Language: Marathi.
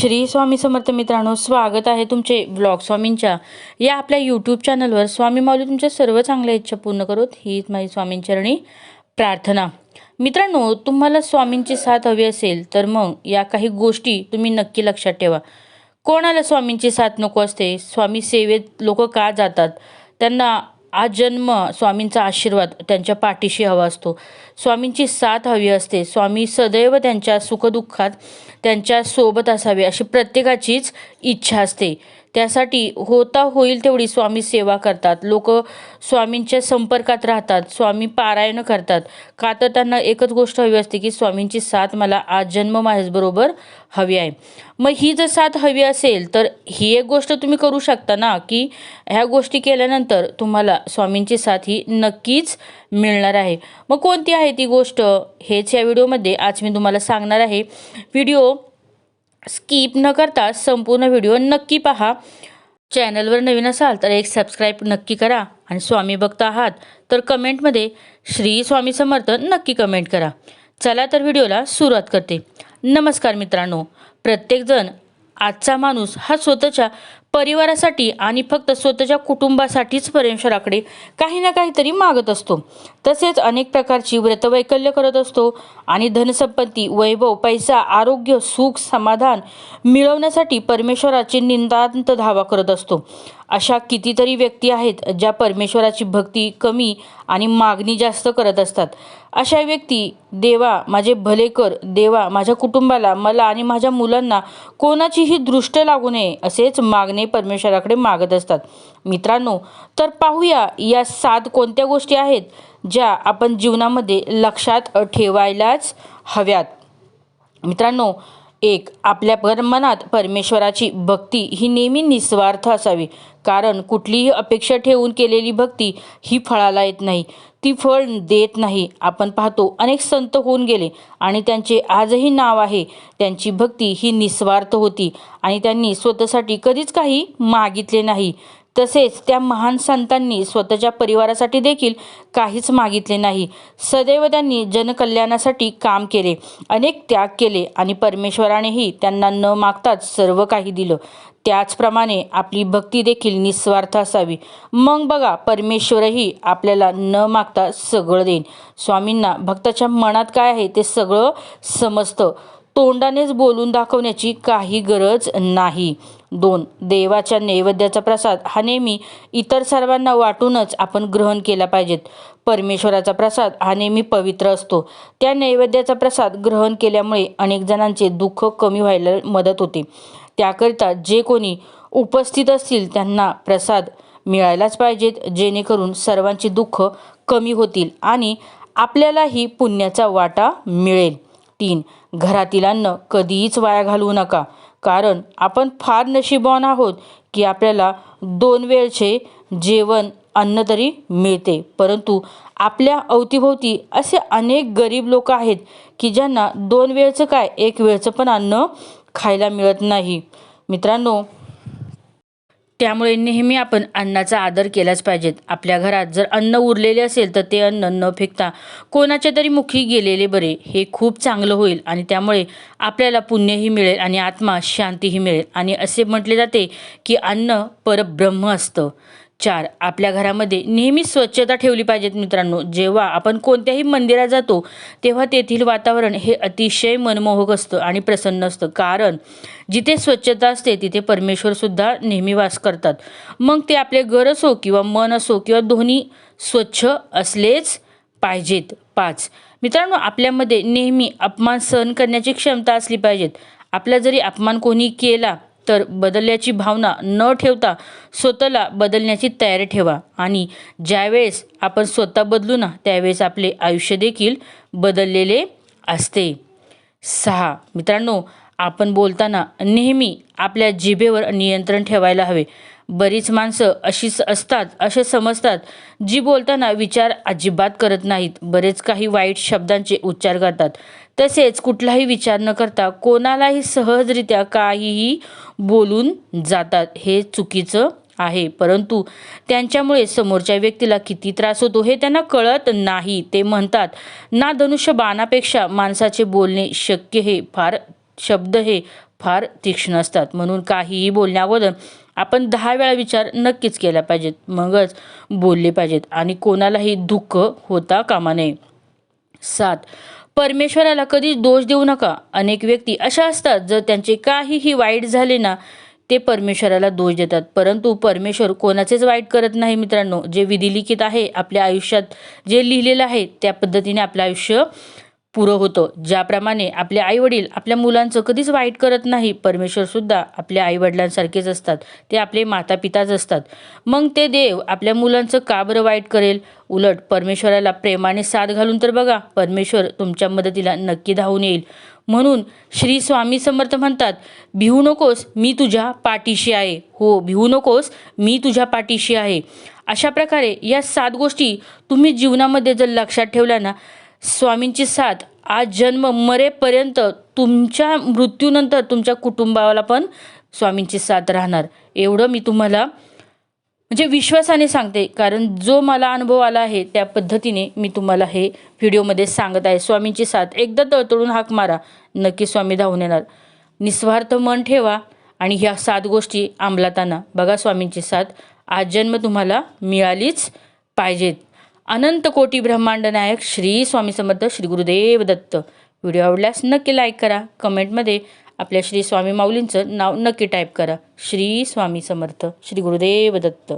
श्री स्वामी समर्थ मित्रांनो स्वागत आहे तुमचे ब्लॉग स्वामींच्या. या आपल्या यूट्यूब चॅनलवर स्वामी माऊली तुमच्या सर्व चांगल्या इच्छा पूर्ण करोत हीच माझी स्वामींचरणी प्रार्थना. मित्रांनो तुम्हाला स्वामींची साथ हवी असेल तर मग या काही गोष्टी तुम्ही नक्की लक्षात ठेवा. कोणाला स्वामींची साथ नको असते स्वामी सेवेत लोक का जातात? त्यांना आज जन्म स्वामींचा आशीर्वाद त्यांच्या पाठीशी हवा असतो. स्वामींची साथ हवी असते. स्वामी सदैव त्यांच्या सुखदुःखात त्यांच्यासोबत असावे अशी प्रत्येकाचीच इच्छा असते. त्यासाठी होता होईल तेवढी स्वामी सेवा करतात. लोक स्वामींच्या संपर्कात राहतात. स्वामी पारायण करतात. का तर त्यांना एकच गोष्ट हवी असते की स्वामींची साथ मला आज जन्म माझ्याबरोबर हवी आहे. मग ही जर साथ हवी असेल तर ही एक गोष्ट तुम्ही करू शकता ना की ह्या गोष्टी केल्यानंतर तुम्हाला स्वामींची साथ ही नक्कीच मिळणार आहे. मग कोणती आहे ती गोष्ट? हेच या व्हिडिओमध्ये आज मी तुम्हाला सांगणार आहे. व्हिडिओ स्किप न करता संपूर्ण व्हिडिओ नक्की पहा. चॅनलवर नवीन असाल तर एक सबस्क्राईब नक्की करा आणि स्वामी भक्त आहात तर कमेंटमध्ये श्री स्वामी समर्थ नक्की कमेंट करा. चला तर व्हिडिओला सुरुवात करते. नमस्कार मित्रांनो प्रत्येकजण आजचा माणूस हा स्वतःच्या परिवारासाठी आणि फक्त स्वतःच्या कुटुंबासाठीच परमेश्वराकडे काही ना काहीतरी मागत असतो. तसेच अनेक प्रकारची व्रतवैकल्य करत असतो आणि धनसंपत्ती वैभव पैसा आरोग्य सुख समाधान मिळवण्यासाठी परमेश्वराची निंदांत धावा करत असतो. अशा कितीतरी व्यक्ती आहेत ज्या परमेश्वराची भक्ती कमी आणि मागणी जास्त करत असतात. अशा व्यक्ती देवा माझे भले कर. देवा माझ्या कुटुंबाला मला आणि माझ्या मुलांना कोणाचीही दृष्ट लागू नये असेच मागणे परमेश्वराकडे मागत असतात. मित्रांनो तर पाहूया या सात कोणत्या गोष्टी आहेत ज्या आपण जीवनामध्ये लक्षात ठेवायलाच हव्यात. मित्रांनो एक आपल्या पर मनात परमेश्वराची भक्ती ही नेहमी निस्वार्थ असावी. कारण कुठलीही अपेक्षा ठेवून केलेली भक्ती ही फळाला येत नाही. ती फळ देत नाही. आपण पाहतो अनेक संत होऊन गेले आणि त्यांचे आजही नाव आहे. त्यांची भक्ती ही निस्वार्थ होती आणि त्यांनी स्वतःसाठी कधीच काही मागितले नाही. तसेच त्या महान संतांनी स्वतःच्या परिवारासाठी देखील काहीच मागितले नाही. सदैव त्यांनी जनकल्याणासाठी काम केले अनेक त्याग केले आणि परमेश्वरानेही त्यांना न मागताच सर्व काही दिलं. त्याचप्रमाणे आपली भक्ती देखील निस्वार्थ असावी. मग बघा परमेश्वरही आपल्याला न मागता सगळं देईन. स्वामींना भक्ताच्या मनात काय आहे ते सगळं समजतं. तोंडानेच बोलून दाखवण्याची काही गरज नाही. दोन देवाच्या नैवेद्याचा प्रसाद हा नेहमी इतर सर्वांना वाटूनच आपण ग्रहण केला पाहिजेत. परमेश्वराचा प्रसाद हा नेहमी पवित्र असतो. त्या नैवेद्याचा प्रसाद ग्रहण केल्यामुळे अनेक जणांचे दुःख कमी व्हायला मदत होते. त्याकरिता जे कोणी उपस्थित असतील त्यांना प्रसाद मिळायलाच पाहिजेत जेणेकरून सर्वांची दुःख कमी होतील आणि आपल्यालाही पुण्याचा वाटा मिळेल. तीन. घरातील अन्न कधीच वाया घालवू नका. कारण आपण फार नशीबवान आहोत की आपल्याला दोन वेळचे जेवण अन्न तरी मिळते. परंतु आपल्या अवतीभोवती असे अनेक गरीब लोक आहेत की ज्यांना दोन वेळचं काय एक वेळचं पण अन्न खायला मिळत नाही. मित्रांनो त्यामुळे नेहमी आपण अन्नाचा आदर केलाच पाहिजेत. आपल्या घरात जर अन्न उरलेले असेल तर ते अन्न न फेकता कोणाच्या तरी मुखी गेलेले बरे. हे खूप चांगलं होईल आणि त्यामुळे आपल्याला पुण्यही मिळेल आणि आत्मा शांतीही मिळेल. आणि असे म्हटले जाते की अन्न परब्रह्म असतं. चार आपल्या घरामध्ये नेहमी स्वच्छता ठेवली पाहिजेत मित्रांनो. जेव्हा आपण कोणत्याही मंदिरात जातो तेव्हा तेथील वातावरण हे अतिशय मनमोहक असतं आणि प्रसन्न असतं. कारण जिथे स्वच्छता असते तिथे परमेश्वरसुद्धा नेहमी वास करतात. मग ते आपले घर असो किंवा मन असो किंवा दोन्ही स्वच्छ असलेच पाहिजेत. पाच मित्रांनो आपल्यामध्ये नेहमी अपमान सहन करण्याची क्षमता असली पाहिजेत. आपला जरी अपमान कोणी केला तर बदलल्याची भावना न ठेवता स्वतःला बदलण्याची तयारी ठेवा. आणि ज्यावेळेस आपण स्वतः बदलू ना त्यावेळेस आपले आयुष्य देखील बदललेले असते. सहा. मित्रांनो आपण बोलताना नेहमी आपल्या जिभेवर नियंत्रण ठेवायला हवे. बरीच माणसं अशीच असतात असे समजतात जी बोलताना विचार अजिबात करत नाहीत. बरेच काही वाईट शब्दांचे उच्चार करतात. तसेच कुठलाही विचार न करता कोणालाही सहजरित्या काहीही बोलून जातात हे चुकीचं आहे. परंतु त्यांच्यामुळे समोरच्या व्यक्तीला किती त्रास होतो हे त्यांना कळत नाही. ते म्हणतात ना धनुष्य बाणापेक्षा माणसाचे बोलणे शक्य हे फार शब्द हे फार तीक्ष्ण असतात. म्हणून काहीही बोलण्याअगोदर आपण दहा वेळा विचार नक्कीच केला पाहिजेत. मगच बोलले पाहिजेत आणि कोणालाही दुःख होता कामा नये. सात. परमेश्वराला कधीच दोष देऊ नका. अनेक व्यक्ती अशा असतात जर त्यांचे काहीही वाईट झाले ना ते परमेश्वराला दोष देतात. परंतु परमेश्वर कोणाचेच वाईट करत नाही मित्रांनो. जे विधिलिखित आहे आपल्या आयुष्यात जे लिहिलेलं आहे त्या पद्धतीने आपलं आयुष्य पुरं होतं. ज्याप्रमाणे आपले आईवडील आपल्या मुलांचं कधीच वाईट करत नाही परमेश्वरसुद्धा आपल्या आईवडिलांसारखेच असतात. ते आपले माता पिताच असतात. मग ते देव आपल्या मुलांचं का बरं वाईट करेल? उलट परमेश्वराला प्रेमाने साथ घालून तर बघा परमेश्वर तुमच्या मदतीला नक्की धावून येईल. म्हणून श्री स्वामी समर्थ म्हणतात भिवू नकोस मी तुझ्या पाठीशी आहे. हो भिवू नकोस मी तुझ्या पाठीशी आहे. अशा प्रकारे या सात गोष्टी तुम्ही जीवनामध्ये जर लक्षात ठेवल्या ना स्वामींची साथ. आज जन्म मरेपर्यंत तुमच्या मृत्यूनंतर तुमच्या कुटुंबाला पण स्वामींची साथ राहणार. एवढं मी तुम्हाला म्हणजे विश्वासाने सांगते. कारण जो मला अनुभव आला आहे त्या पद्धतीने मी तुम्हाला हे व्हिडिओमध्ये सांगत आहे. स्वामींची साथ. एकदा तळतळून हाक मारा. नक्की स्वामी धावून येणार. निस्वार्थ मन ठेवा आणि ह्या सात गोष्टी अंमलात आणा. बघा स्वामींची साथ. आज जन्म तुम्हाला मिळालीच पाहिजेत. अनंत कोटी ब्रह्मांड नायक श्री स्वामी समर्थ श्री गुरुदेव दत्त. व्हिडिओ आवडल्यास नक्की लाईक करा. कमेंटमध्ये आपल्या श्री स्वामी माऊलींचं नाव नक्की टाईप करा. श्री स्वामी समर्थ श्री गुरुदेव दत्त.